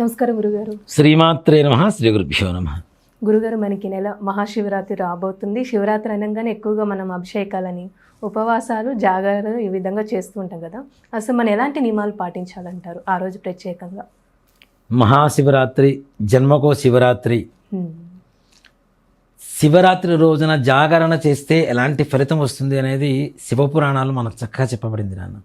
నమస్కారం గురుగారు. శ్రీమాత్రే నమ శ్రీ గురుభ్యో నమ. గురుగారు మనకి నెల మహాశివరాత్రి రాబోతుంది. శివరాత్రి అనగానే ఎక్కువగా మనం అభిషేకాలని ఉపవాసాలు జాగారాలు ఈ విధంగా చేస్తూ ఉంటాం కదా. అసలు మనం ఎలాంటి నియమాలు పాటించాలంటారు ఆ రోజు ప్రత్యేకంగా? మహాశివరాత్రి జన్మకో శివరాత్రి. శివరాత్రి రోజున జాగరణ చేస్తే ఎలాంటి ఫలితం వస్తుంది అనేది శివపురాణాలు మనకు చక్కగా చెప్పబడింది నాన్న.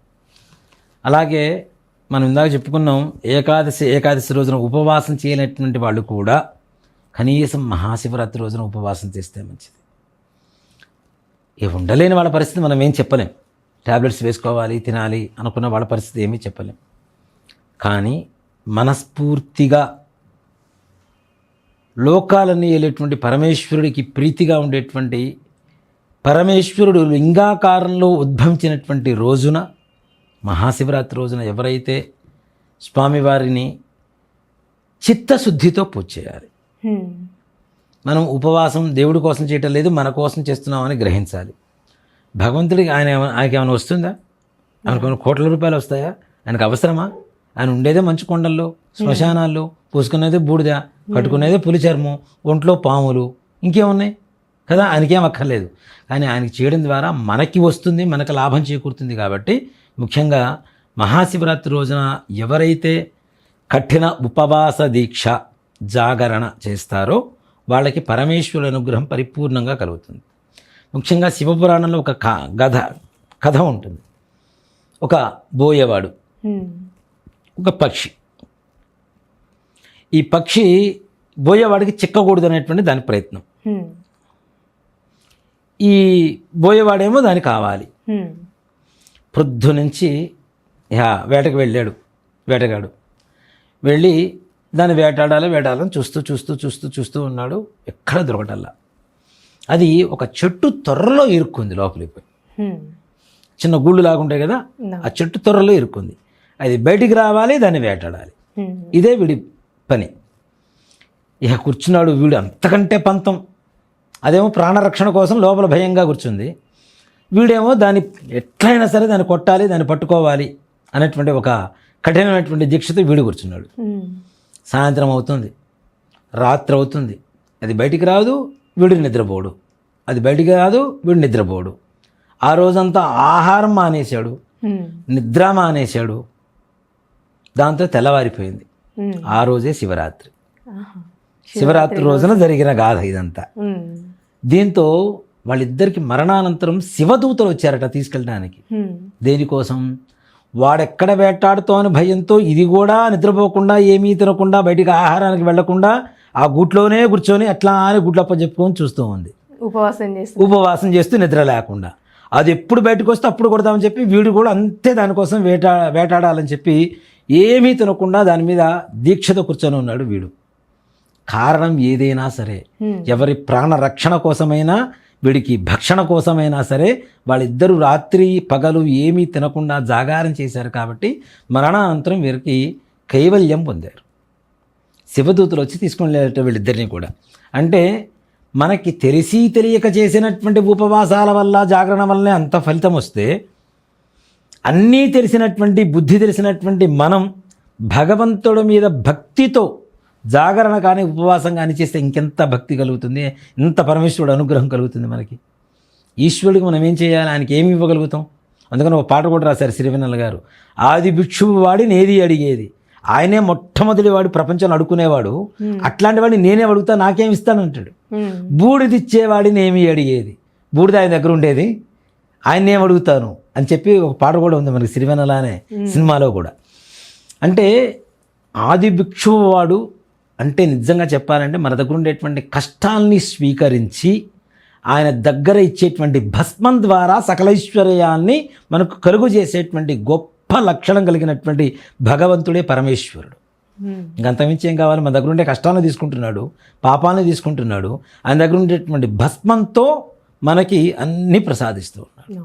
అలాగే మనం ఇందాక చెప్పుకున్నాం ఏకాదశి ఏకాదశి రోజున ఉపవాసం చేయనటువంటి వాళ్ళు కూడా కనీసం మహాశివరాత్రి రోజున ఉపవాసం చేస్తే మంచిది. ఏ ఉండలేని వాళ్ళ పరిస్థితి మనం ఏం చెప్పలేం. ట్యాబ్లెట్స్ వేసుకోవాలి తినాలి అనుకున్న వాళ్ళ పరిస్థితి ఏమీ చెప్పలేం. కానీ మనస్ఫూర్తిగా లోకాలన్నీ వెళ్ళేటువంటి పరమేశ్వరుడికి ప్రీతిగా ఉండేటువంటి పరమేశ్వరుడు లింగాకారంలో ఉద్భవించినటువంటి రోజున మహాశివరాత్రి రోజున ఎవరైతే స్వామివారిని చిత్తశుద్ధితో పూజ చేయాలి. మనం ఉపవాసం దేవుడి కోసం చేయటం లేదు మన కోసం చేస్తున్నామని గ్రహించాలి. భగవంతుడికి ఆయన ఆయనకి ఏమైనా వస్తుందా? ఆయనకు ఏమైనా కోట్ల రూపాయలు వస్తాయా? ఆయనకు అవసరమా? ఆయన ఉండేదే మంచు కొండల్లో శ్మశానాల్లో పూసుకునేదే బూడిద కట్టుకునేదే పులి చర్మం ఒంట్లో పాములు ఇంకేమున్నాయి? కదా ఆయనకేం అక్కర్లేదు. కానీ ఆయనకి చేయడం ద్వారా మనకి వస్తుంది మనకు లాభం చేకూరుతుంది కాబట్టి ముఖ్యంగా మహాశివరాత్రి రోజున ఎవరైతే కఠిన ఉపవాస దీక్ష జాగరణ చేస్తారో వాళ్ళకి పరమేశ్వరుల అనుగ్రహం పరిపూర్ణంగా కలుగుతుంది ముఖ్యంగా శివపురాణంలో ఒక క- కథ కథ ఉంటుంది ఒక బోయేవాడు. ఒక పక్షి ఈ పక్షి బోయేవాడికి చిక్కకూడదు అనేటువంటి దాని ప్రయత్నం. ఈ బోయేవాడేమో దానికి కావాలి. ప్రొద్దు నుంచి యా వేటకు వెళ్ళాడు వేటగాడు. వెళ్ళి దాన్ని వేటాడాలి వేటాడాలని చూస్తూ చూస్తూ చూస్తూ చూస్తూ ఉన్నాడు. ఎక్కడ దొరకటల్లా. అది ఒక చెట్టు తొర్రలో ఇరుక్కుంది లోపలికి పోయి. చిన్న గూళ్ళు లాగుంటాయి కదా. ఆ చెట్టు తొర్రలో ఇరుక్కుంది. అది బయటికి రావాలి దాన్ని వేటాడాలి. ఇదే వీడి పని. ఇక కూర్చున్నాడు వీడు అంతకంటే పంతం. అదేమో ప్రాణరక్షణ కోసం లోపల భయంగా కూర్చుంది. వీడేమో దాన్ని ఎట్లయినా సరే దాన్ని కొట్టాలి దాన్ని పట్టుకోవాలి అనేటువంటి ఒక కఠినమైనటువంటి దీక్షతో వీడు కూర్చున్నాడు. సాయంత్రం అవుతుంది రాత్రి అవుతుంది అది బయటికి రాదు వీడు నిద్రపోడు అది బయటికి రాదు వీడు నిద్రపోడు ఆ రోజంతా ఆహారం మానేశాడు. నిద్ర మానేశాడు దాంతో తెల్లవారిపోయింది. ఆ రోజే శివరాత్రి. శివరాత్రి రోజున జరిగిన గాథ ఇదంతా. దీంతో వాళ్ళిద్దరికి మరణానంతరం శివదూతలు వచ్చారట తీసుకెళ్ళడానికి. దేనికోసం? వాడెక్కడ వేటాడుతో అని భయంతో ఇది కూడా నిద్రపోకుండా ఏమీ తినకుండా బయటికి ఆహారానికి వెళ్ళకుండా ఆ గుట్లోనే కూర్చొని అట్లా అని గుడ్లప్ప చెప్పుకొని చూస్తూ ఉంది. ఉపవాసం చేస్తూ. ఉపవాసం చేస్తూ నిద్ర లేకుండా. అది ఎప్పుడు బయటకు వస్తే అప్పుడు కొడదామని చెప్పి వీడు కూడా అంతే దానికోసం వేటా వేటాడాలని చెప్పి ఏమీ తినకుండా దాని మీద దీక్షతో కూర్చొని ఉన్నాడు వీడు. కారణం ఏదైనా సరే. ఎవరి ప్రాణ రక్షణ కోసమైనా వీడికి భక్షణ కోసమైనా సరే వాళ్ళిద్దరూ రాత్రి పగలు ఏమీ తినకుండా జాగారం చేశారు కాబట్టి మరణానంతరం వీరికి కైవల్యం పొందారు. శివదూతులు వచ్చి తీసుకొని వెళ్ళేట వీళ్ళిద్దరిని కూడా. అంటే మనకి తెలిసి తెలియక చేసినటువంటి ఉపవాసాల వల్ల జాగరణ వల్లనే అంత ఫలితం వస్తే అన్నీ తెలిసినటువంటి బుద్ధి తెలిసినటువంటి మనం భగవంతుడి మీద భక్తితో జాగరణ కానీ ఉపవాసం కానీ చేస్తే ఇంకెంత భక్తి కలుగుతుంది ఇంత పరమేశ్వరుడు అనుగ్రహం కలుగుతుంది మనకి. ఈశ్వరుడికి మనం ఏం చేయాలి? ఆయనకి ఏమి ఇవ్వగలుగుతాం? అందుకని ఒక పాట కూడా రాశారు సిరివెన్నెల గారు. ఆది భిక్షువు వాడి నేది అడిగేది. ఆయనే మొట్టమొదటి వాడు ప్రపంచంలో అడుక్కునేవాడు. అట్లాంటి వాడిని నేనే అడుగుతా నాకేం ఇస్తానంటాడు. హ్మ్. బూడిదిచ్చేవాడిని ఏమి అడిగేది. బూడిద ఆయన దగ్గర ఉండేది. ఆయన ఏం అడుగుతాను? అని చెప్పి ఒక పాట కూడా ఉంది మనకి సిరివెన్నెల అనే సినిమాలో కూడా. అంటే ఆది భిక్షువు వాడు అంటే నిజంగా చెప్పాలంటే మన దగ్గర ఉండేటువంటి కష్టాల్ని స్వీకరించి ఆయన దగ్గర ఇచ్చేటువంటి భస్మం ద్వారా సకలైశ్వర్యాన్ని మనకు కలుగు చేసేటువంటి గొప్ప లక్షణం కలిగినటువంటి భగవంతుడే పరమేశ్వరుడు హ్మ్. ఇంకంతమించి ఏం కావాలి మన దగ్గర ఉండే కష్టాలను తీసుకుంటున్నాడు పాపాలను తీసుకుంటున్నాడు ఆయన దగ్గర ఉండేటువంటి భస్మంతో మనకి అన్నీ ప్రసాదిస్తూ ఉన్నాడు No.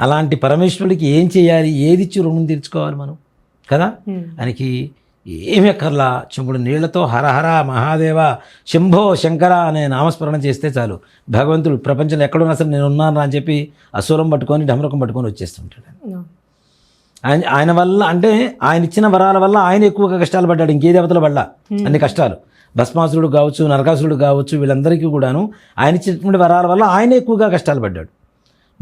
అలాంటి పరమేశ్వరుడికి ఏం చేయాలి ఏది ఇచ్చి రుణం తీర్చుకోవాలి మనం కదా హ్మ్. ఆయనకి ఏమి అక్కర్లా? చెంబుడు నీళ్ళతో హరహర మహాదేవ శంభో శంకర అనే నామస్మరణ చేస్తే చాలు. భగవంతుడు ప్రపంచంలో ఎక్కడున్నా సరే నేను ఉన్నాను అని చెప్పి అసూరం పట్టుకొని డమరకం పట్టుకొని వచ్చేస్తుంటాడు. ఆయన ఆయన వల్ల అంటే ఆయన ఇచ్చిన వరాల వల్ల ఆయన ఎక్కువగా కష్టాలు పడ్డాడు ఇంకే దేవతల వల్ల అన్ని కష్టాలు. భస్మాసురుడు కావచ్చు నరకాసురుడు కావచ్చు వీళ్ళందరికీ కూడాను ఆయన ఇచ్చినటువంటి వరాల వల్ల ఆయన ఎక్కువగా కష్టాలు పడ్డాడు.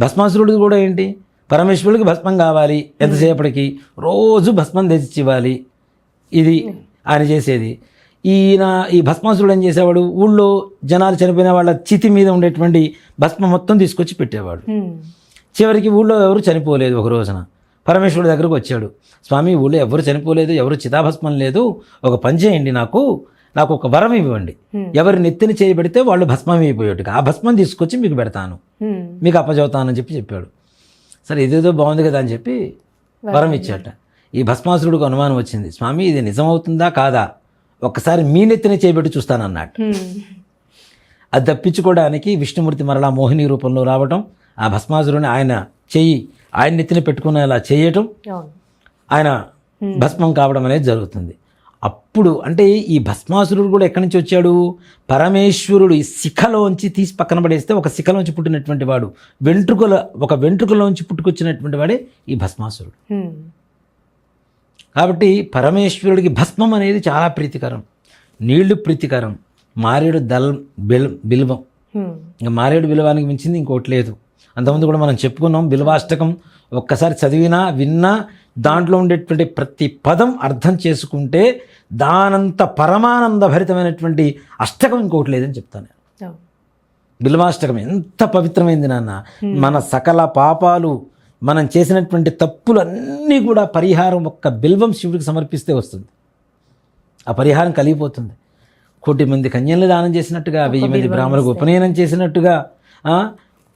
భస్మాసురుడికి కూడా ఏంటి? పరమేశ్వరుడికి భస్మం కావాలి ఎంతసేపటికి? రోజు భస్మం తెచ్చి ఇవ్వాలి. ఇది ఆయన చేసేది. ఈయన ఈ భస్మాసురుడు ఏం చేసేవాడు? ఊళ్ళో జనాలు చనిపోయిన వాళ్ళ చితి మీద ఉండేటువంటి భస్మం మొత్తం తీసుకొచ్చి పెట్టేవాడు. చివరికి ఊళ్ళో ఎవరు చనిపోలేదు ఒక రోజున. పరమేశ్వరుడి దగ్గరకు వచ్చాడు. స్వామి ఊళ్ళో ఎవరు చనిపోలేదు ఎవరు చితాభస్మం లేదు ఒక పని చేయండి నాకు నాకు ఒక వరం ఇవ్వండి. ఎవరి నెత్తిని చేయబెడితే వాళ్ళు భస్మం అయిపోయేట్టుగా. ఆ భస్మం తీసుకొచ్చి మీకు పెడతాను. మీకు అప్పచెబుతానని చెప్పి చెప్పాడు. సరే ఇదేదో బాగుంది కదా అని చెప్పి వరం ఇచ్చాట. ఈ భస్మాసురుడికి అనుమానం వచ్చింది. స్వామి ఇది నిజమవుతుందా కాదా? ఒక్కసారి మీ నెత్తిన చేయబెట్టి చూస్తానన్నాడు. అది తప్పించుకోవడానికి విష్ణుమూర్తి మరలా మోహిని రూపంలో రావటం ఆ భస్మాసురుని ఆయన చెయ్యి ఆయన నెత్తిన పెట్టుకునేలా చేయటం ఆయన భస్మం కావడం అనేది జరుగుతుంది. అప్పుడు అంటే ఈ భస్మాసురుడు కూడా ఎక్కడి నుంచి వచ్చాడు? పరమేశ్వరుడు ఈ శిఖలోంచి తీసి పక్కన పడేస్తే ఒక శిఖలోంచి పుట్టినటువంటి వాడు. వెంట్రుకల ఒక వెంట్రుకలోంచి పుట్టుకొచ్చినటువంటి వాడే ఈ భస్మాసురుడు. కాబట్టి పరమేశ్వరుడికి భస్మం అనేది చాలా ప్రీతికరం. నీళ్ళు ప్రీతికరం. మారేడు దల్ బిల్ బిల్వం. ఇంకా మారేడు బిలవానికి మించింది ఇంకోటి లేదు. అంతకుముందు కూడా మనం చెప్పుకున్నాం బిల్వాష్టకం ఒక్కసారి చదివినా విన్నా దాంట్లో ఉండేటువంటి ప్రతి పదం అర్థం చేసుకుంటే దానంత పరమానంద భరితమైనటువంటి అష్టకం ఇంకోటి లేదని చెప్తాను నేను. బిల్వాష్టకం ఎంత పవిత్రమైంది నాన్న. మన సకల పాపాలు మనం చేసినటువంటి తప్పులన్నీ కూడా పరిహారం ఒక్క బిల్వం శివుడికి సమర్పిస్తే వస్తుంది. ఆ పరిహారం కలిగిపోతుంది. కోటి మంది కన్యల్ని దానం చేసినట్టుగా వెయ్యి మంది బ్రాహ్మణులకు ఉపనయనం చేసినట్టుగా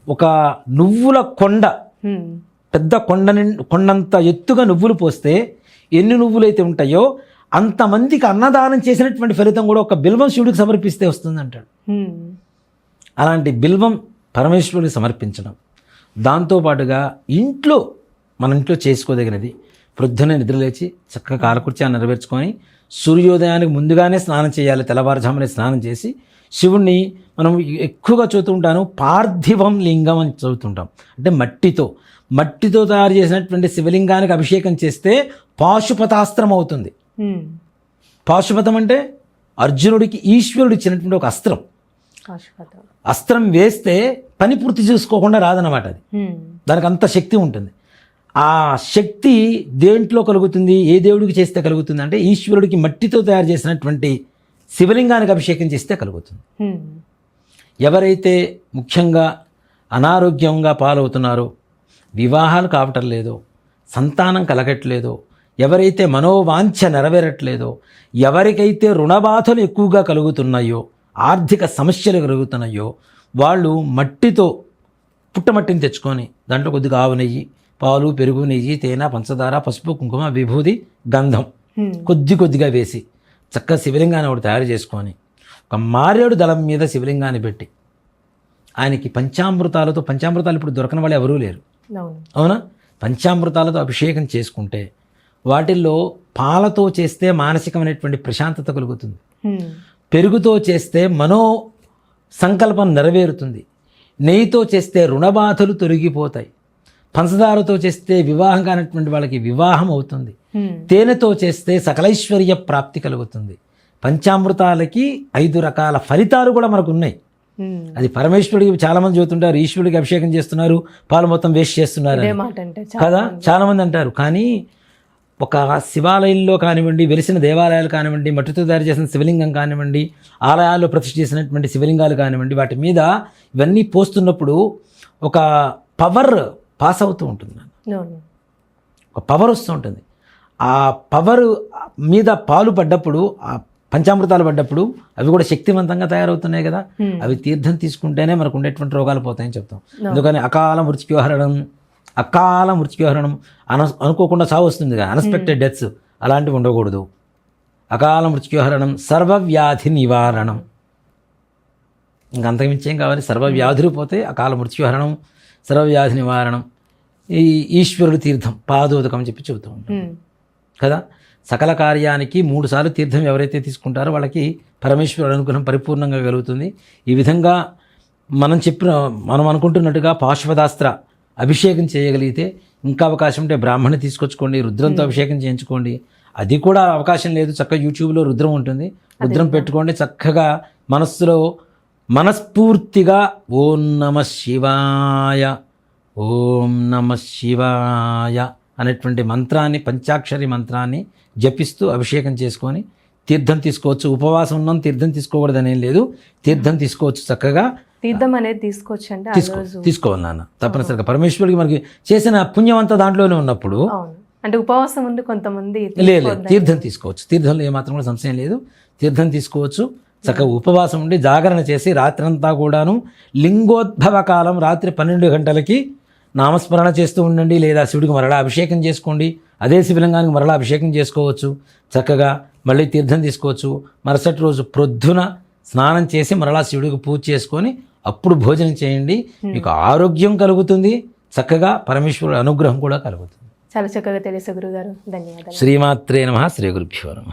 ఒక నువ్వుల కొండ. పెద్ద కొండ కొండంత ఎత్తుగా నువ్వులు పోస్తే ఎన్ని నువ్వులైతే ఉంటాయో అంతమందికి అన్నదానం చేసినటువంటి ఫలితం కూడా ఒక బిల్వం శివుడికి సమర్పిస్తే వస్తుంది అంటాడు. అలాంటి బిల్వం పరమేశ్వరుడికి సమర్పించడం. దాంతోపాటుగా ఇంట్లో మన ఇంట్లో చేసుకోదగినది. ప్రొద్దున నిద్రలేచి చక్కగా కాలకృత్యాన్ని నెరవేర్చుకొని సూర్యోదయానికి ముందుగానే స్నానం చేయాలి తెల్లవారుజామునే స్నానం చేసి శివుణ్ణి మనం ఎక్కువగా చదువుతుంటాను పార్థివం లింగం అని చదువుతుంటాం. అంటే మట్టితో. మట్టితో తయారు చేసినటువంటి శివలింగానికి అభిషేకం చేస్తే పాశుపతాస్త్రం అవుతుంది. పాశుపతం అంటే అర్జునుడికి ఈశ్వరుడు ఇచ్చినటువంటి ఒక అస్త్రం. అస్త్రం వేస్తే పని పూర్తి చేసుకోకుండా రాదనమాట అది. దానికి అంత శక్తి ఉంటుంది ఆ శక్తి దేంట్లో కలుగుతుంది ఏ దేవుడికి చేస్తే కలుగుతుంది అంటే ఈశ్వరుడికి మట్టితో తయారు చేసినటువంటి శివలింగానికి అభిషేకం చేస్తే కలుగుతుంది. ఎవరైతే ముఖ్యంగా అనారోగ్యంగా పాలవుతున్నారో వివాహాలు కావటం లేదో సంతానం కలగట్లేదో ఎవరైతే మనోవాంఛ నెరవేరట్లేదో ఎవరికైతే రుణబాధలు ఎక్కువగా కలుగుతున్నాయో ఆర్థిక సమస్యలు కలుగుతున్నాయో వాళ్ళు మట్టితో పుట్టమట్టిని తెచ్చుకొని దాంట్లో కొద్దిగా ఆవు నెయ్యి పాలు పెరుగు నెయ్యి తేనె పంచదార పసుపు కుంకుమ విభూది గంధం. కొద్ది కొద్దిగా వేసి చక్కగా శివలింగాన్ని ఒకటి తయారు చేసుకొని ఒక మారేడు దళం మీద శివలింగాన్ని పెట్టి ఆయనకి పంచామృతాలతో పంచామృతాలు ఇప్పుడు దొరకని వాళ్ళు ఎవరూ లేరు అవును పంచామృతాలతో అభిషేకం చేసుకుంటే వాటిల్లో పాలతో చేస్తే మానసికమైనటువంటి ప్రశాంతత కలుగుతుంది. పెరుగుతో చేస్తే మనో సంకల్పం నెరవేరుతుంది. నెయ్యితో చేస్తే రుణబాధలు తొలగిపోతాయి. పంచదారతో చేస్తే వివాహం కానటువంటి వాళ్ళకి వివాహం అవుతుంది. తేనెతో చేస్తే సకలైశ్వర్య ప్రాప్తి కలుగుతుంది. పంచామృతాలకి ఐదు రకాల ఫలితాలు కూడా మనకు ఉన్నాయి. అది పరమేశ్వరుడికి చాలామంది చెబుతుంటారు ఈశ్వరుడికి అభిషేకం చేస్తున్నారు పాలు మొత్తం వేస్ట్ చేస్తున్నారు అంటే చాలా కదా చాలామంది అంటారు. కానీ ఒక శివాలయంలో కానివ్వండి వెలిసిన దేవాలయాలు కానివ్వండి మట్టితో తయారు చేసిన శివలింగం కానివ్వండి ఆలయాల్లో ప్రతిష్ఠ చేసినటువంటి శివలింగాలు కానివ్వండి వాటి మీద ఇవన్నీ పోస్తున్నప్పుడు ఒక పవర్ పాస్ అవుతూ ఉంటుంది ఒక పవర్ వస్తూ ఉంటుంది. ఆ పవర్ మీద పాలు పడ్డప్పుడు ఆ పంచామృతాలు పడ్డప్పుడు అవి కూడా శక్తివంతంగా తయారవుతున్నాయి కదా. అవి తీర్థం తీసుకుంటేనే మనకు ఉండేటువంటి రోగాలు పోతాయని చెప్తాం. అందుకని అకాల మృత్యుహరణం అకాల మృత్యుహరణం అన అనుకోకుండా చావు వస్తుంది కదా అన్ఎక్స్పెక్టెడ్ డెత్స్ అలాంటివి ఉండకూడదు. అకాల మృత్యుహరణం సర్వవ్యాధి నివారణం. ఇంకా అంతకుమించి ఏం కావాలి? సర్వవ్యాధులు పోతే అకాల మృత్యుహరణం సర్వవ్యాధి నివారణం. ఈ ఈశ్వరుడు తీర్థం పాదోదకం అని చెప్పి చెబుతూ ఉంటాం. హ్మ్. కదా? సకల కార్యానికి మూడు సార్లు తీర్థం ఎవరైతే తీసుకుంటారో వాళ్ళకి పరమేశ్వరుడు అనుగ్రహం పరిపూర్ణంగా కలుగుతుంది. ఈ విధంగా మనం చెప్పిన మనం అనుకుంటున్నట్టుగా పాశ్వదాస్త్ర అభిషేకం చేయగలిగితే ఇంకా అవకాశం ఉంటే బ్రాహ్మణి తీసుకొచ్చుకోండి రుద్రంతో అభిషేకం చేయించుకోండి. అది కూడా అవకాశం లేదు. చక్కగా యూట్యూబ్లో రుద్రం ఉంటుంది. రుద్రం పెట్టుకోండి. చక్కగా మనస్సులో మనస్ఫూర్తిగా ఓం నమ శివాయ ఓం నమ శివాయ అనేటువంటి మంత్రాన్ని పంచాక్షరి మంత్రాన్ని జపిస్తూ అభిషేకం చేసుకొని తీర్థం తీసుకోవచ్చు. ఉపవాసం ఉన్నాం తీర్థం తీసుకోకూడదనేం లేదు. తీర్థం తీసుకోవచ్చు చక్కగా. తీర్థం అనేది తీసుకోవచ్చు అంటే ఆ తీసుకో రోజు. తీసుకోవాలి నాన్న. తప్పనిసరిగా. పరమేశ్వరుడికి మనకి చేసిన పుణ్యం అంతా దాంట్లోనే ఉన్నప్పుడు అంటే ఉపవాసం ఉండి కొంతమంది లేదు లేదు తీర్థం తీసుకోవచ్చు. తీర్థంలో ఏమాత్రం కూడా సంశయం లేదు. తీర్థం తీసుకోవచ్చు. చక్కగా ఉపవాసం ఉండి జాగరణ చేసి రాత్రంతా కూడాను లింగోద్భవ కాలం రాత్రి పన్నెండు గంటలకి నామస్మరణ చేస్తూ ఉండండి. లేదా శివుడికి మరలా అభిషేకం చేసుకోండి. అదే శివలింగానికి మరలా అభిషేకం చేసుకోవచ్చు. చక్కగా మళ్ళీ తీర్థం తీసుకోవచ్చు. మరుసటి రోజు ప్రొద్దున స్నానం చేసి మరలా శివుడికి పూజ చేసుకొని అప్పుడు భోజనం చేయండి. మీకు ఆరోగ్యం కలుగుతుంది. చక్కగా పరమేశ్వరుడు అనుగ్రహం కూడా కలుగుతుంది. చాలా చక్కగా తెలుసు గురుగారు ధన్యవాదాలు. శ్రీమాత్రే నమ శ్రీ గురుభ్యో నమ.